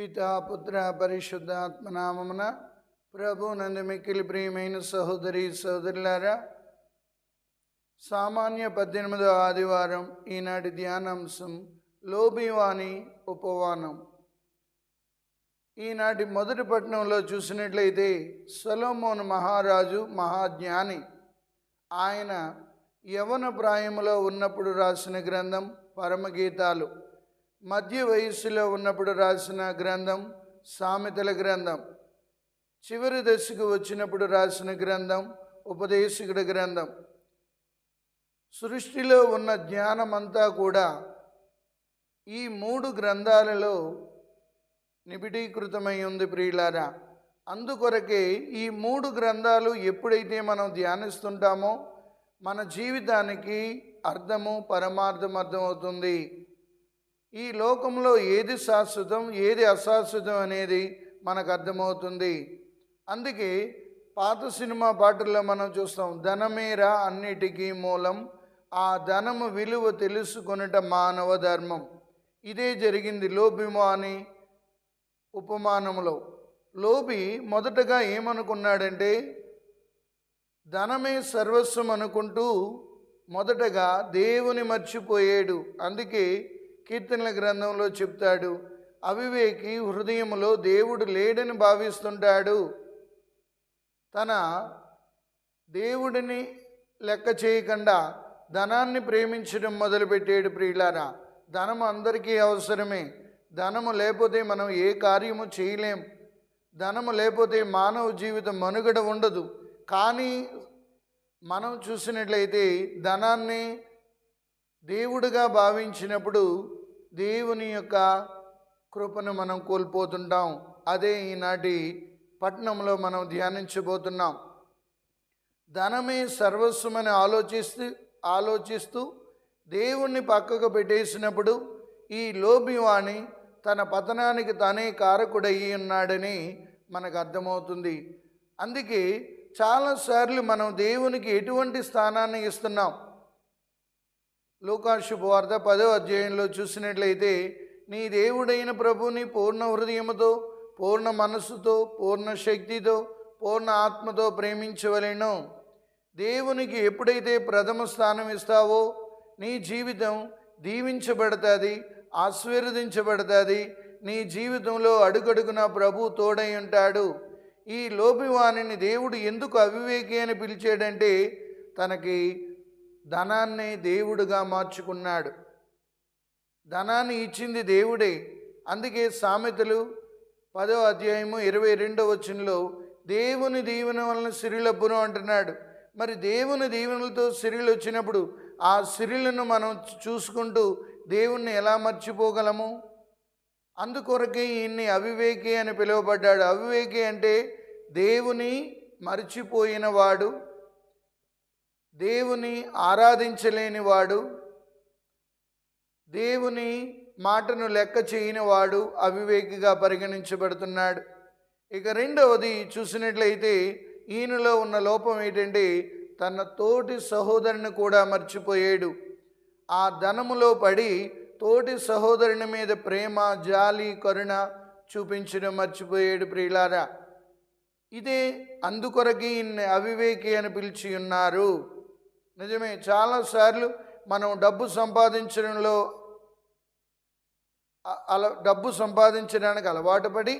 పితాపుత్ర పరిశుద్ధాత్మనామమున ప్రభు నంది మిక్కిలి ప్రియమైన సహోదరి సహోదరులారా సామాన్య పద్దెనిమిదో ఆదివారం ఈనాటి ధ్యానాంశం లోబివాణి ఉపవానం. ఈనాటి మొదటి పట్టణంలో చూసినట్లయితే సొలోమోన్ మహారాజు మహాజ్ఞాని. ఆయన యవన ప్రాయములో ఉన్నప్పుడు రాసిన గ్రంథం పరమగీతాలు. మధ్య వయస్సులో ఉన్నప్పుడు రాసిన గ్రంథం సామెతల గ్రంథం చివరి దశకు వచ్చినప్పుడు రాసిన గ్రంథం ఉపదేశకుడి గ్రంథం. సృష్టిలో ఉన్న జ్ఞానమంతా కూడా ఈ మూడు గ్రంథాలలో నిబిడీకృతమై ఉంది ప్రియులారా. అందుకొరకే ఈ మూడు గ్రంథాలు ఎప్పుడైతే మనం ధ్యానిస్తుంటామో మన జీవితానికి అర్థము పరమార్థం అర్థమవుతుంది. ఈ లోకంలో ఏది శాశ్వతం ఏది అశాశ్వతం అనేది మనకు అర్థమవుతుంది. అందుకే పాత సినిమా పాటల్లో మనం చూస్తాం ధనమేరా అన్నిటికీ మూలం ఆ ధనము విలువ తెలుసుకొనుట మానవ ధర్మం. ఇదే జరిగింది లోభిమో అని ఉపమానంలో. లోబి మొదటగా ఏమనుకున్నాడంటే ధనమే సర్వస్వం అనుకుంటూ మొదటగా దేవుని మర్చిపోయాడు. అందుకే కీర్తనల గ్రంథంలో చెప్తాడు అవివేకి హృదయంలో దేవుడు లేడని భావిస్తుంటాడు. తన దేవుడిని లెక్క చేయకుండా ధనాన్ని ప్రేమించడం మొదలుపెట్టాడు ప్రియులారా. ధనం అందరికీ అవసరమే. ధనము లేకపోతే మనం ఏ కార్యము చేయలేం. ధనము లేకపోతే మానవ జీవితం మనుగడ ఉండదు. కానీ మనం చూసినట్లయితే ధనాన్ని దేవుడిగా భావించినప్పుడు దేవుని యొక్క కృపను మనం కోల్పోతుంటాం. అదే ఈనాటి పట్టణంలో మనం ధ్యానించబోతున్నాం. ధనమే సర్వస్వమని ఆలోచిస్తూ ఆలోచిస్తూ దేవుణ్ణి పక్కకు పెట్టేసినప్పుడు ఈ లోభివాణి తన పతనానికి తానే కారకుడయ్యి ఉన్నాడని మనకు అర్థమవుతుంది. అందుకే చాలాసార్లు మనం దేవునికి ఎటువంటి స్థానాన్ని ఇస్తున్నాం? లోకాశుభవార్త పదో అధ్యాయంలో చూసినట్లయితే నీ దేవుడైన ప్రభుని పూర్ణ హృదయముతో పూర్ణ మనస్సుతో పూర్ణ శక్తితో పూర్ణ ఆత్మతో ప్రేమించవలెను. దేవునికి ఎప్పుడైతే ప్రథమ స్థానం ఇస్తావో నీ జీవితం దీవించబడుతుంది ఆశీర్వదించబడుతుంది నీ జీవితంలో అడుగడుగున ప్రభు తోడై ఉంటాడు. ఈ లోపివాణిని దేవుడు ఎందుకు అవివేకి అని పిలిచాడంటే తనకి ధనాన్ని దేవుడుగా మార్చుకున్నాడు. ధనాన్ని ఇచ్చింది దేవుడే. అందుకే సామెతలు పదో అధ్యాయము ఇరవై రెండో వచనంలో దేవుని దీవెన వలన సిరిలబ్బును అంటున్నాడు. మరి దేవుని దీవెనలతో సిరిలు వచ్చినప్పుడు ఆ సిరిలను మనం చూసుకుంటూ దేవుణ్ణి ఎలా మర్చిపోగలము? అందుకొరకే ఈయన్ని అవివేకి అని పిలువబడ్డాడు. అవివేకి అంటే దేవుని మర్చిపోయినవాడు దేవుని ఆరాధించలేని వాడు దేవుని మాటను లెక్క చేయని వాడు అవివేకిగా పరిగణించబడుతున్నాడు. ఇక రెండవది చూసినట్లయితే ఈయనలో ఉన్న లోపం ఏంటంటే తన తోటి సహోదరుని కూడా మర్చిపోయాడు. ఆ ధనములో పడి తోటి సహోదరుని మీద ప్రేమ జాలి కరుణ చూపించడం మర్చిపోయాడు ప్రియులారా. ఇదే అందుకొరకి ఈయన్ని అవివేకి అని పిలిచి ఉన్నారు. నిజమే చాలాసార్లు మనం డబ్బు సంపాదించడంలో అల డబ్బు సంపాదించడానికి అలవాటు పడి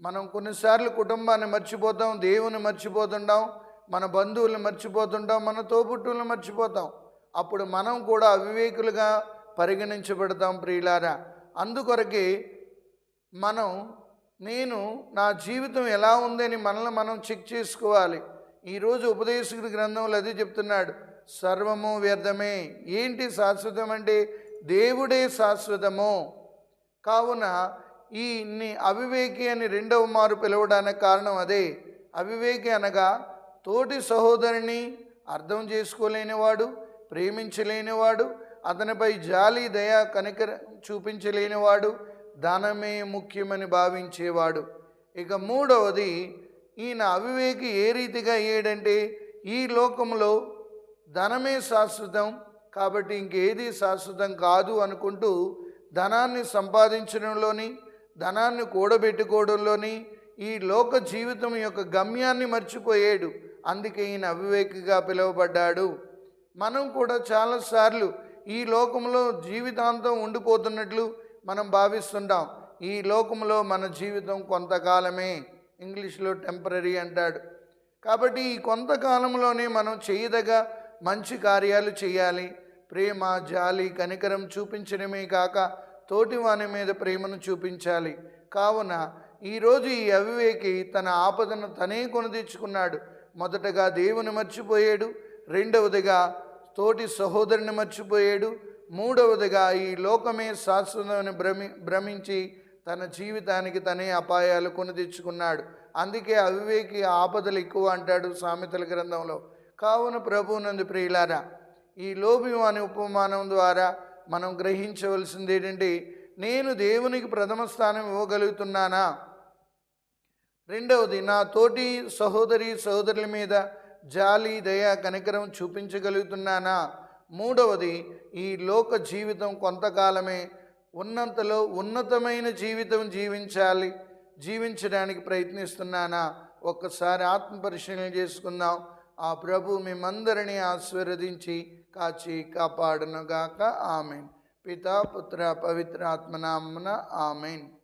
మనం కొన్నిసార్లు కుటుంబాన్ని మర్చిపోతాం దేవుని మర్చిపోతుంటాం మన బంధువులను మర్చిపోతుంటాం మన తోబుట్టువులను మర్చిపోతాం. అప్పుడు మనం కూడా అవివేకులుగా పరిగణించబడతాం ప్రియులారా. అందుకొరకే మనం నేను నా జీవితం ఎలా ఉందని మనల్ని మనం చెక్ చేసుకోవాలి. ఈరోజు ఉపదేశకుడి గ్రంథంలో అదే చెప్తున్నాడు సర్వము వ్యర్థమే. ఏంటి శాశ్వతం అంటే? దేవుడే శాశ్వతము. కావున ఈ నీ అవివేకి అని రెండవ మారు పిలవడానికి కారణం అదే. అవివేకి అనగా తోటి సహోదరుని అర్థం చేసుకోలేనివాడు ప్రేమించలేనివాడు అతనిపై జాలి దయ కనికర చూపించలేనివాడు ధనమే ముఖ్యమని భావించేవాడు. ఇక మూడవది ఈయన అవివేకి ఏ రీతిగా అయ్యాడంటే ఈ లోకంలో ధనమే శాశ్వతం కాబట్టి ఇంకేది శాశ్వతం కాదు అనుకుంటూ ధనాన్ని సంపాదించడంలోని ధనాన్ని కూడబెట్టుకోవడంలోని ఈ లోక జీవితం యొక్క గమ్యాన్ని మర్చిపోయాడు. అందుకే ఈయన అవివేకిగా పిలువబడ్డాడు. మనం కూడా చాలాసార్లు ఈ లోకంలో జీవితాంతం ఉండిపోతున్నట్లు మనం భావిస్తుంటాం. ఈ లోకంలో మన జీవితం కొంతకాలమే. ఇంగ్లీష్లో టెంపరీ అంటాడు. కాబట్టి ఈ కొంతకాలంలోనే మనం చేయదగ మంచి కార్యాలు చేయాలి. ప్రేమ జాలి కనికరం చూపించడమే కాక తోటి వాని మీద ప్రేమను చూపించాలి. కావున ఈరోజు ఈ అవివేకి తన ఆపదను తనే కొని మొదటగా దేవుని మర్చిపోయాడు. రెండవదిగా తోటి సహోదరుని మర్చిపోయాడు. మూడవదిగా ఈ లోకమే శాశ్వతమని భ్రమి భ్రమించి తన జీవితానికి తనే అపాయాలు కొని తెచ్చుకున్నాడు అందుకే అవివేకి ఆపదలు ఎక్కువ అంటాడు సామెతల గ్రంథంలో. కావున ప్రభువునందు ప్రియులారా ఈ లోభ్యం అనే ఉపమానం ద్వారా మనం గ్రహించవలసింది ఏంటంటే నేను దేవునికి ప్రథమ స్థానం ఇవ్వగలుగుతున్నానా? రెండవది నా తోటి సహోదరి సహోదరుల మీద జాలి దయ కనికరం చూపించగలుగుతున్నానా? మూడవది ఈ లోక జీవితం కొంతకాలమే ఉన్నంతలో ఉన్నతమైన జీవితం జీవించాలి జీవించడానికి ప్రయత్నిస్తున్నానా? ఒక్కసారి ఆత్మ పరిశీలన చేసుకుందాం. ఆ ప్రభు మేమందరినీ ఆశీర్వదించి కాచి కాపాడునుగాక. ఆమెన్. పితా పుత్ర పవిత్ర ఆత్మనామన ఆమెన్.